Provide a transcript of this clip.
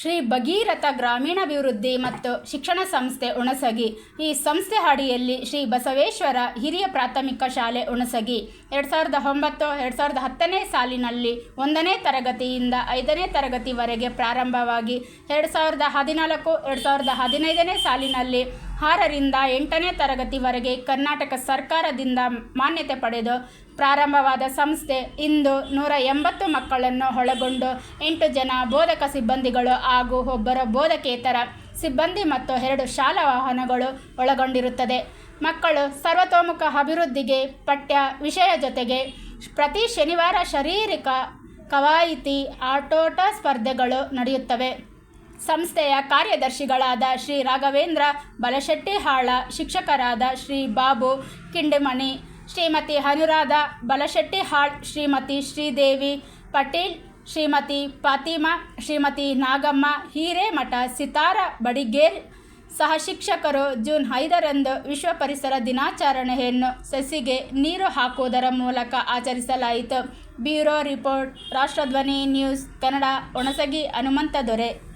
ಶ್ರೀ ಭಗೀರಥ ಗ್ರಾಮೀಣಾಭಿವೃದ್ಧಿ ಮತ್ತು ಶಿಕ್ಷಣ ಸಂಸ್ಥೆ ಉಣಸಗಿ ಈ ಸಂಸ್ಥೆ ಅಡಿಯಲ್ಲಿ ಶ್ರೀ ಬಸವೇಶ್ವರ ಹಿರಿಯ ಪ್ರಾಥಮಿಕ ಶಾಲೆ ಹುಣಸಗಿ. ಎರಡು ಸಾವಿರದ ಒಂಬತ್ತು, ಎರಡು ಸಾವಿರದ ಹತ್ತನೇ ಸಾಲಿನಲ್ಲಿ ಒಂದನೇ ತರಗತಿಯಿಂದ ಐದನೇ ತರಗತಿವರೆಗೆ ಪ್ರಾರಂಭವಾಗಿ ಎರಡು ಸಾವಿರದ ಹದಿನಾಲ್ಕು, ಎರಡು ಸಾವಿರದ ಹದಿನೈದನೇ ಸಾಲಿನಲ್ಲಿ ಆರರಿಂದ ಎಂಟನೇ ತರಗತಿವರೆಗೆ ಕರ್ನಾಟಕ ಸರ್ಕಾರದಿಂದ ಮಾನ್ಯತೆ ಪಡೆದು ಪ್ರಾರಂಭವಾದ ಸಂಸ್ಥೆ ಇಂದು ನೂರ ಎಂಬತ್ತು ಮಕ್ಕಳನ್ನು ಒಳಗೊಂಡು ಎಂಟು ಜನ ಬೋಧಕ ಸಿಬ್ಬಂದಿಗಳು ಹಾಗೂ ಒಬ್ಬರ ಬೋಧಕೇತರ ಸಿಬ್ಬಂದಿ ಮತ್ತು ಎರಡು ಶಾಲಾ ವಾಹನಗಳು ಒಳಗೊಂಡಿರುತ್ತದೆ. ಮಕ್ಕಳು ಸರ್ವತೋಮುಖ ಅಭಿವೃದ್ಧಿಗೆ ಪಠ್ಯ ವಿಷಯ ಜೊತೆಗೆ ಪ್ರತಿ ಶನಿವಾರ ಶಾರೀರಿಕ ಕವಾಯಿತಿ, ಆಟೋಟ ಸ್ಪರ್ಧೆಗಳು ನಡೆಯುತ್ತವೆ. ಸಂಸ್ಥೆಯ ಕಾರ್ಯದರ್ಶಿಗಳಾದ ಶ್ರೀ ರಾಘವೇಂದ್ರ ಬಲಶೆಟ್ಟಿಹಾಳ, ಶಿಕ್ಷಕರಾದ ಶ್ರೀ ಬಾಬು ಕಿಂಡಮಣಿ, ಶ್ರೀಮತಿ ಅನುರಾಧ ಬಲಶೆಟ್ಟಿಹಾಳ್, ಶ್ರೀಮತಿ ಶ್ರೀದೇವಿ ಪಟೇಲ್, ಶ್ರೀಮತಿ ಫಾತಿಮಾ, ಶ್ರೀಮತಿ ನಾಗಮ್ಮ, ಹಿರೇಮಠ ಸಿತಾರ ಬಡಿಗೇರ್ ಸಹ ಶಿಕ್ಷಕರು ಜೂನ್ ಐದರಂದು ವಿಶ್ವ ಪರಿಸರ ದಿನಾಚರಣೆಯನ್ನು ಸಸಿಗೆ ನೀರು ಹಾಕುವುದರ ಮೂಲಕ ಆಚರಿಸಲಾಯಿತು. Bureau report, Rashtradhwani news, Kannada, Onasagi Hanumantha Dore